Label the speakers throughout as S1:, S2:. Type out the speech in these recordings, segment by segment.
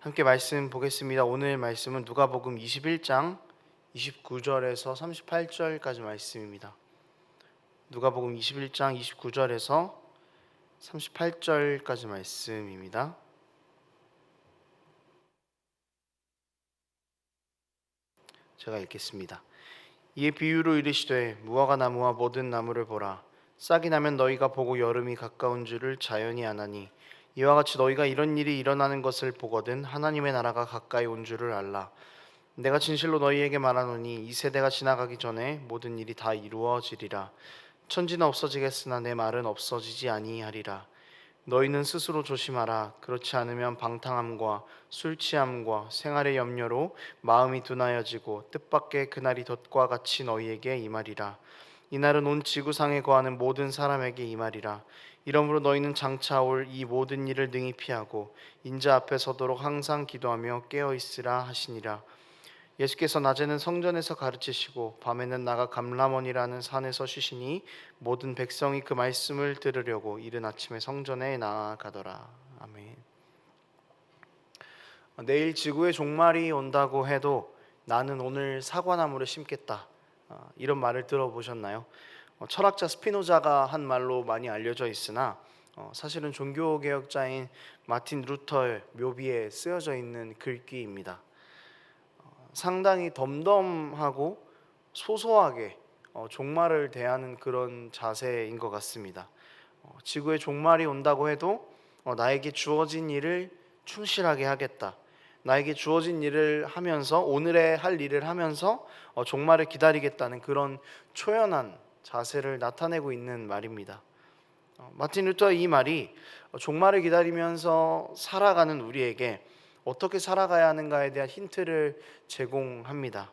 S1: 함께 말씀 보겠습니다. 오늘 말씀은 누가복음 21장 29절에서 38절까지 말씀입니다. 누가복음 21장 29절에서 38절까지 말씀입니다. 제가 읽겠습니다. 이에 비유로 이르시되 무화과 나무와 모든 나무를 보라 싹이 나면 너희가 보고 여름이 가까운 줄을 자연히 아나니 이와 같이 너희가 이런 일이 일어나는 것을 보거든 하나님의 나라가 가까이 온 줄을 알라. 내가 진실로 너희에게 말하노니 이 세대가 지나가기 전에 모든 일이 다 이루어지리라. 천지는 없어지겠으나 내 말은 없어지지 아니하리라. 너희는 스스로 조심하라. 그렇지 않으면 방탕함과 술 취함과 생활의 염려로 마음이 둔하여지고 뜻밖의 그날이 덫과 같이 너희에게 임하리라. 이날은 온 지구상에 거하는 모든 사람에게 임하리라 이러므로 너희는 장차 올 이 모든 일을 능히 피하고 인자 앞에 서도록 항상 기도하며 깨어 있으라 하시니라 예수께서 낮에는 성전에서 가르치시고 밤에는 나가 감람원이라는 산에서 쉬시니 모든 백성이 그 말씀을 들으려고 이른 아침에 성전에 나아가더라. 아멘. 내일 지구의 종말이 온다고 해도 나는 오늘 사과나무를 심겠다. 아, 이런 말을 들어보셨나요? 어, 철학자 스피노자가 한 말로 많이 알려져 있으나 어, 사실은 종교 개혁자인 마틴 루터의 묘비에 쓰여져 있는 글귀입니다. 상당히 덤덤하고 소소하게 어, 종말을 대하는 그런 자세인 것 같습니다. 어, 지구의 종말이 온다고 해도 어, 나에게 주어진 일을 충실하게 하겠다. 나에게 주어진 일을 하면서 오늘의 할 일을 하면서 어, 종말을 기다리겠다는 그런 초연한 자세를 나타내고 있는 말입니다. 어, 마틴 루터의 이 말이 어, 종말을 기다리면서 살아가는 우리에게 어떻게 살아가야 하는가에 대한 힌트를 제공합니다.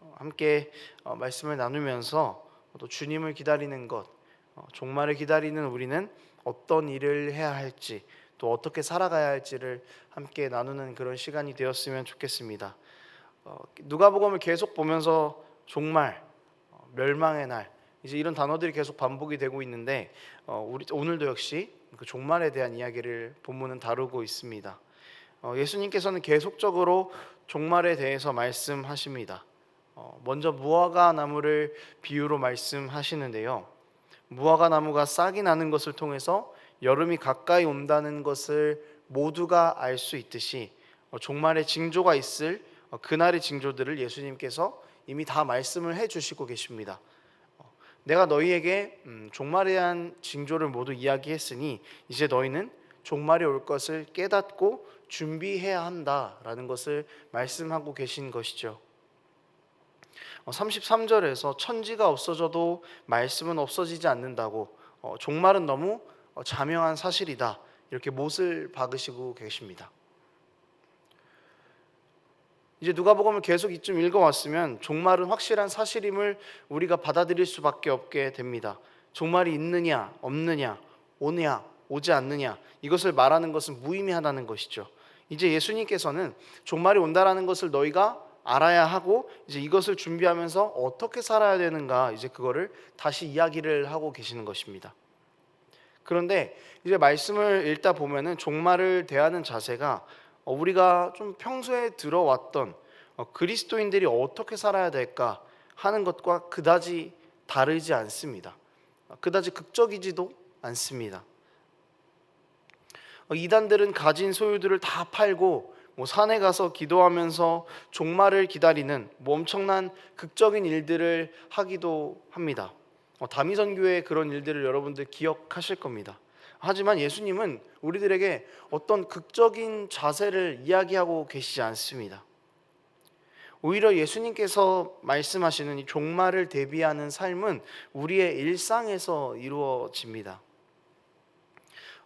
S1: 어, 함께 어, 말씀을 나누면서 또 주님을 기다리는 것, 어, 종말을 기다리는 우리는 어떤 일을 해야 할지, 또 어떻게 살아가야 할지를 함께 나누는 그런 시간이 되었으면 좋겠습니다. 누가복음을 계속 보면서 종말, 멸망의 날, 이제 이런 단어들이 계속 반복이 되고 있는데 우리 오늘도 역시 그 종말에 대한 이야기를 본문은 다루고 있습니다. 어, 예수님께서는 계속적으로 종말에 대해서 말씀하십니다. 어, 먼저 무화과 나무를 비유로 말씀하시는데요. 무화과 나무가 싹이 나는 것을 통해서 여름이 가까이 온다는 것을 모두가 알 수 있듯이 어, 종말의 징조가 있을 그날의 징조들을 예수님께서 이미 다 말씀을 해주시고 계십니다. 내가 너희에게 음, 종말에 대한 징조를 모두 이야기했으니 이제 너희는 종말이 올 것을 깨닫고 준비해야 한다라는 것을 말씀하고 계신 것이죠. 33절에서 어, 천지가 없어져도 말씀은 없어지지 않는다고 어, 종말은 너무 어, 자명한 사실이다 이렇게 못을 박으시고 계십니다. 이제 누가복음을 계속 이쯤 읽어왔으면 종말은 확실한 사실임을 우리가 받아들일 수밖에 없게 됩니다. 종말이 있느냐 없느냐 오냐 오지 않느냐 이것을 말하는 것은 무의미하다는 것이죠. 이제 예수님께서는 종말이 온다라는 것을 너희가 알아야 하고 이제 이것을 준비하면서 어떻게 살아야 되는가 이제 그거를 다시 이야기를 하고 계시는 것입니다. 그런데 이제 말씀을 읽다 보면은 종말을 대하는 자세가 어, 우리가 좀 평소에 들어왔던 어, 그리스도인들이 어떻게 살아야 될까 하는 것과 그다지 다르지 않습니다. 어, 그다지 극적이지도 않습니다. 어, 이단들은 가진 소유들을 다 팔고 뭐 산에 가서 기도하면서 종말을 기다리는 뭐 엄청난 극적인 일들을 하기도 합니다. 어, 다미선교의 그런 일들을 여러분들 기억하실 겁니다. 하지만 예수님은 우리들에게 어떤 극적인 자세를 이야기하고 계시지 않습니다. 오히려 예수님께서 말씀하시는 이 종말을 대비하는 삶은 우리의 일상에서 이루어집니다.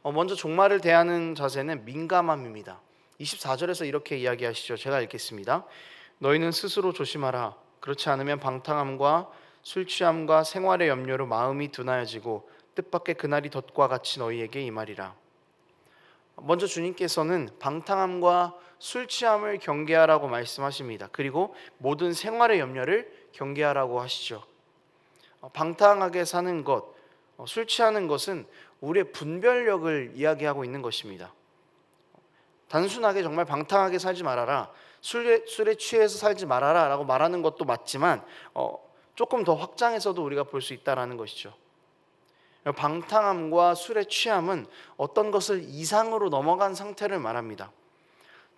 S1: 어, 먼저 종말을 대하는 자세는 민감함입니다. 24절에서 이렇게 이야기하시죠. 제가 읽겠습니다. 너희는 스스로 조심하라. 그렇지 않으면 방탕함과 술 취함과 생활의 염려로 마음이 둔하여지고 뜻밖의 그날이 덫과 같이 너희에게 임하리라. 먼저 주님께서는 방탕함과 술 취함을 경계하라고 말씀하십니다. 그리고 모든 생활의 염려를 경계하라고 하시죠. 어, 방탕하게 사는 것, 어, 술 취하는 것은 우리의 분별력을 이야기하고 있는 것입니다. 단순하게 정말 방탕하게 살지 말아라. 술에, 술에 취해서 살지 말아라 라고 말하는 것도 맞지만 어, 조금 더 확장해서도 우리가 볼 수 있다라는 것이죠. 방탕함과 술의 취함은 어떤 것을 이상으로 넘어간 상태를 말합니다.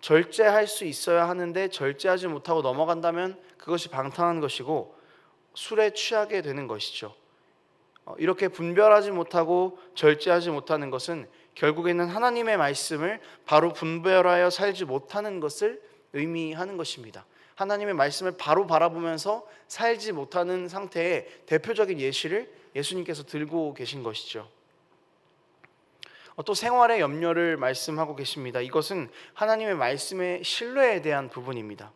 S1: 절제할 수 있어야 하는데 절제하지 못하고 넘어간다면 그것이 방탕한 것이고 술에 취하게 되는 것이죠. 어, 이렇게 분별하지 못하고 절제하지 못하는 것은 결국에는 하나님의 말씀을 바로 분별하여 살지 못하는 것을 의미하는 것입니다. 하나님의 말씀을 바로 바라보면서 살지 못하는 상태의 대표적인 예시를 예수님께서 들고 계신 것이죠. 어, 또 생활의 염려를 말씀하고 계십니다. 이것은 하나님의 말씀의 신뢰에 대한 부분입니다.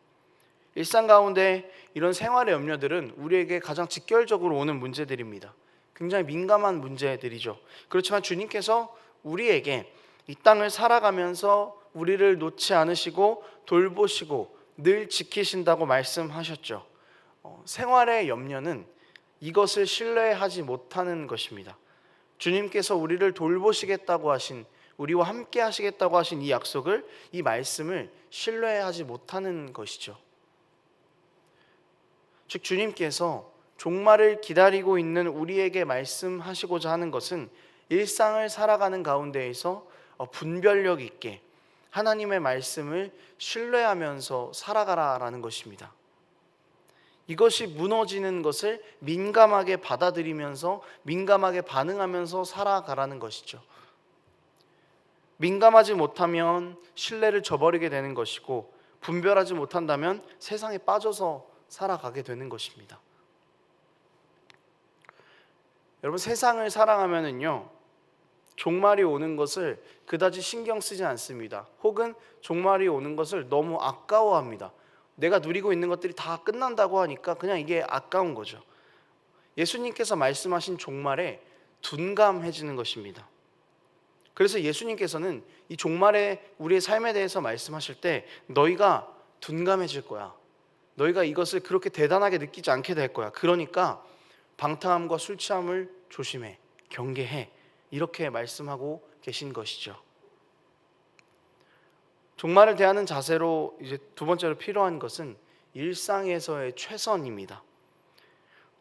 S1: 일상 가운데 이런 생활의 염려들은 우리에게 가장 직결적으로 오는 문제들입니다. 굉장히 민감한 문제들이죠. 그렇지만 주님께서 우리에게 이 땅을 살아가면서 우리를 놓지 않으시고 돌보시고 늘 지키신다고 말씀하셨죠. 어, 생활의 염려는 이것을 신뢰하지 못하는 것입니다. 주님께서 우리를 돌보시겠다고 하신 우리와 함께 하시겠다고 하신 이 약속을 이 말씀을 신뢰하지 못하는 것이죠. 즉 주님께서 종말을 기다리고 있는 우리에게 말씀하시고자 하는 것은 일상을 살아가는 가운데에서 어, 분별력 있게 하나님의 말씀을 신뢰하면서 살아가라라는 것입니다. 이것이 무너지는 것을 민감하게 받아들이면서 민감하게 반응하면서 살아가라는 것이죠. 민감하지 못하면 신뢰를 저버리게 되는 것이고 분별하지 못한다면 세상에 빠져서 살아가게 되는 것입니다. 여러분 세상을 사랑하면은요 종말이 오는 것을 그다지 신경 쓰지 않습니다. 혹은 종말이 오는 것을 너무 아까워합니다. 내가 누리고 있는 것들이 다 끝난다고 하니까 그냥 이게 아까운 거죠. 예수님께서 말씀하신 종말에 둔감해지는 것입니다. 그래서 예수님께서는 이 종말에 우리의 삶에 대해서 말씀하실 때 너희가 둔감해질 거야. 너희가 이것을 그렇게 대단하게 느끼지 않게 될 거야. 그러니까 방탕함과 술 취함을 조심해. 경계해. 이렇게 말씀하고 계신 것이죠. 종말을 대하는 자세로 이제 두 번째로 필요한 것은 일상에서의 최선입니다.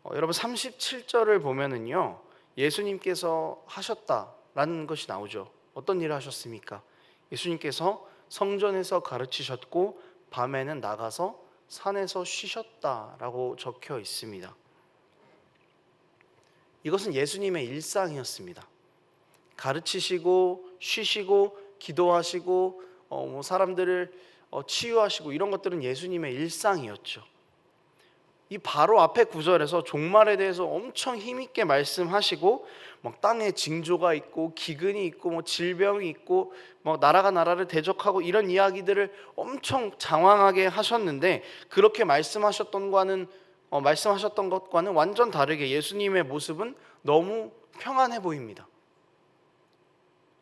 S1: 어, 여러분 37절을 보면은요. 예수님께서 하셨다라는 것이 나오죠. 어떤 일을 하셨습니까? 예수님께서 성전에서 가르치셨고 밤에는 나가서 산에서 쉬셨다라고 적혀 있습니다. 이것은 예수님의 일상이었습니다. 가르치시고 쉬시고 기도하시고 어, 뭐 사람들을 어, 치유하시고 이런 것들은 예수님의 일상이었죠. 이 바로 앞에 구절에서 종말에 대해서 엄청 힘있게 말씀하시고 막 땅에 징조가 있고 기근이 있고 뭐 질병이 있고 막 나라가 나라를 대적하고 이런 이야기들을 엄청 장황하게 하셨는데 그렇게 말씀하셨던 과는 어, 말씀하셨던 것과는 완전 다르게 예수님의 모습은 너무 평안해 보입니다.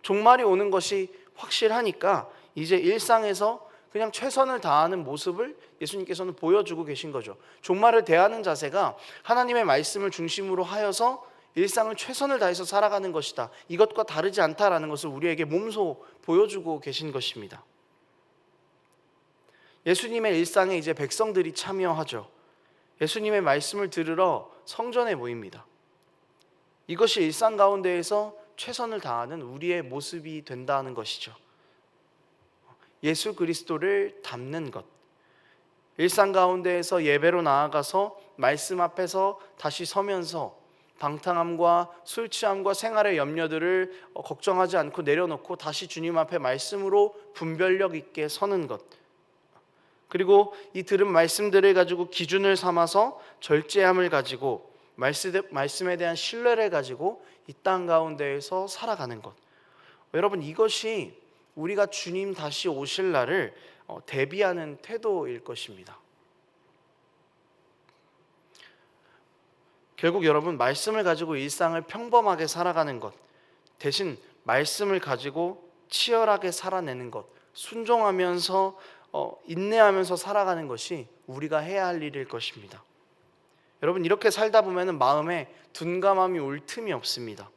S1: 종말이 오는 것이 확실하니까 이제 일상에서 그냥 최선을 다하는 모습을 예수님께서는 보여주고 계신 거죠. 종말을 대하는 자세가 하나님의 말씀을 중심으로 하여서 일상을 최선을 다해서 살아가는 것이다. 이것과 다르지 않다라는 것을 우리에게 몸소 보여주고 계신 것입니다. 예수님의 일상에 이제 백성들이 참여하죠. 예수님의 말씀을 들으러 성전에 모입니다. 이것이 일상 가운데에서 최선을 다하는 우리의 모습이 된다는 것이죠. 예수 그리스도를 담는 것. 일상 가운데에서 예배로 나아가서 말씀 앞에서 다시 서면서 방탕함과 술 취함과 생활의 염려들을 어, 걱정하지 않고 내려놓고 다시 주님 앞에 말씀으로 분별력 있게 서는 것. 그리고 이 들은 말씀들을 가지고 기준을 삼아서 절제함을 가지고 말씀에 대한 신뢰를 가지고 이 땅 가운데에서 살아가는 것. 여러분 이것이 우리가 주님 다시 오실 날을 어, 대비하는 태도일 것입니다. 결국 여러분 말씀을 가지고 일상을 평범하게 살아가는 것 대신 말씀을 가지고 치열하게 살아내는 것 순종하면서 어, 인내하면서 살아가는 것이 우리가 해야 할 일일 것입니다. 여러분 이렇게 살다 보면 마음에 둔감함이 올 틈이 없습니다.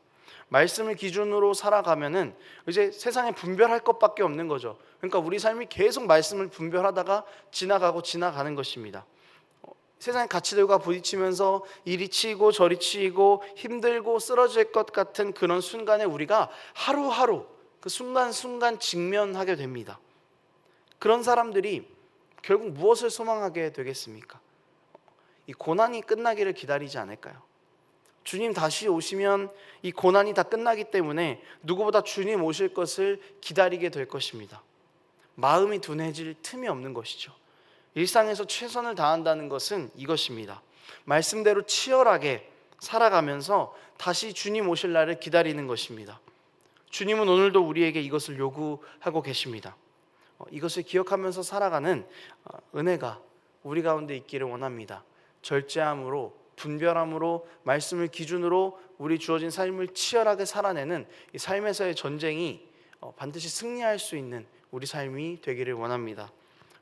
S1: 말씀을 기준으로 살아가면은 이제 세상에 분별할 것밖에 없는 거죠. 그러니까 우리 삶이 계속 말씀을 분별하다가 지나가고 지나가는 것입니다. 어, 세상의 가치들과 부딪히면서 이리 치이고 저리 치이고 힘들고 쓰러질 것 같은 그런 순간에 우리가 하루하루 그 순간순간 직면하게 됩니다. 그런 사람들이 결국 무엇을 소망하게 되겠습니까? 이 고난이 끝나기를 기다리지 않을까요? 주님 다시 오시면 이 고난이 다 끝나기 때문에 누구보다 주님 오실 것을 기다리게 될 것입니다. 마음이 둔해질 틈이 없는 것이죠. 일상에서 최선을 다한다는 것은 이것입니다. 말씀대로 치열하게 살아가면서 다시 주님 오실 날을 기다리는 것입니다. 주님은 오늘도 우리에게 이것을 요구하고 계십니다. 어, 이것을 기억하면서 살아가는 어, 은혜가 우리 가운데 있기를 원합니다. 절제함으로 분별함으로 말씀을 기준으로 우리 주어진 삶을 치열하게 살아내는 이 삶에서의 전쟁이 어, 반드시 승리할 수 있는 우리 삶이 되기를 원합니다.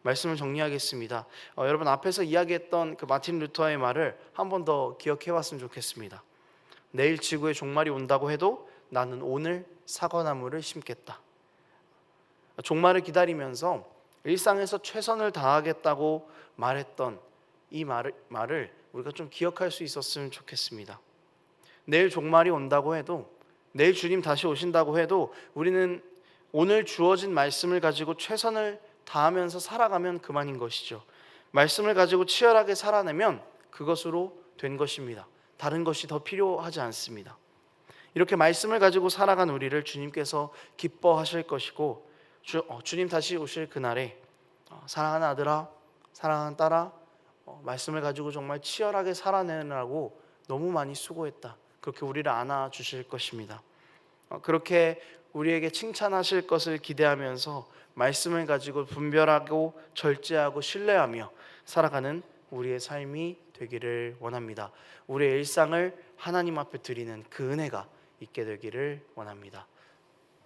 S1: 말씀을 정리하겠습니다. 어, 여러분 앞에서 이야기했던 그 마틴 루터의 말을 한 번 더 기억해봤으면 좋겠습니다. 내일 지구의 종말이 온다고 해도 나는 오늘 사과나무를 심겠다. 종말을 기다리면서 일상에서 최선을 다하겠다고 말했던 이 말을, 말을 우리가 좀 기억할 수 있었으면 좋겠습니다. 내일 종말이 온다고 해도 내일 주님 다시 오신다고 해도 우리는 오늘 주어진 말씀을 가지고 최선을 다하면서 살아가면 그만인 것이죠. 말씀을 가지고 치열하게 살아내면 그것으로 된 것입니다. 다른 것이 더 필요하지 않습니다. 이렇게 말씀을 가지고 살아간 우리를 주님께서 기뻐하실 것이고 주, 어, 주님 다시 오실 그날에 어, 사랑하는 아들아, 사랑하는 딸아, 어, 말씀을 가지고 정말 치열하게 살아내느라고 너무 많이 수고했다. 그렇게 우리를 안아 주실 것입니다. 어, 그렇게 우리에게 칭찬하실 것을 기대하면서 말씀을 가지고 분별하고 절제하고 신뢰하며 살아가는 우리의 삶이 되기를 원합니다. 우리의 일상을 하나님 앞에 드리는 그 은혜가 있게 되기를 원합니다.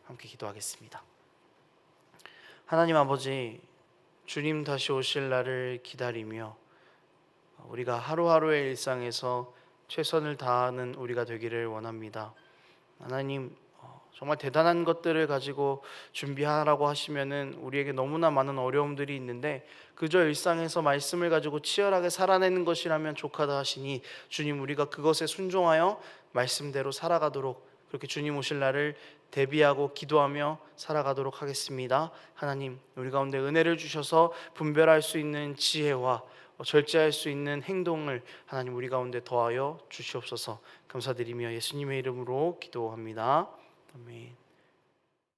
S1: 함께 기도하겠습니다. 하나님 아버지, 주님 다시 오실 날을 기다리며 우리가 하루하루의 일상에서 최선을 다하는 우리가 되기를 원합니다. 하나님 어, 정말 대단한 것들을 가지고 준비하라고 하시면은 우리에게 너무나 많은 어려움들이 있는데 그저 일상에서 말씀을 가지고 치열하게 살아내는 것이라면 족하다 하시니 주님 우리가 그것에 순종하여 말씀대로 살아가도록 그렇게 주님 오실 날을 대비하고 기도하며 살아가도록 하겠습니다. 하나님 우리 가운데 은혜를 주셔서 분별할 수 있는 지혜와 절제할 수 있는 행동을 하나님 우리 가운데 더하여 주시옵소서 감사드리며 예수님의 이름으로 기도합니다. 아멘.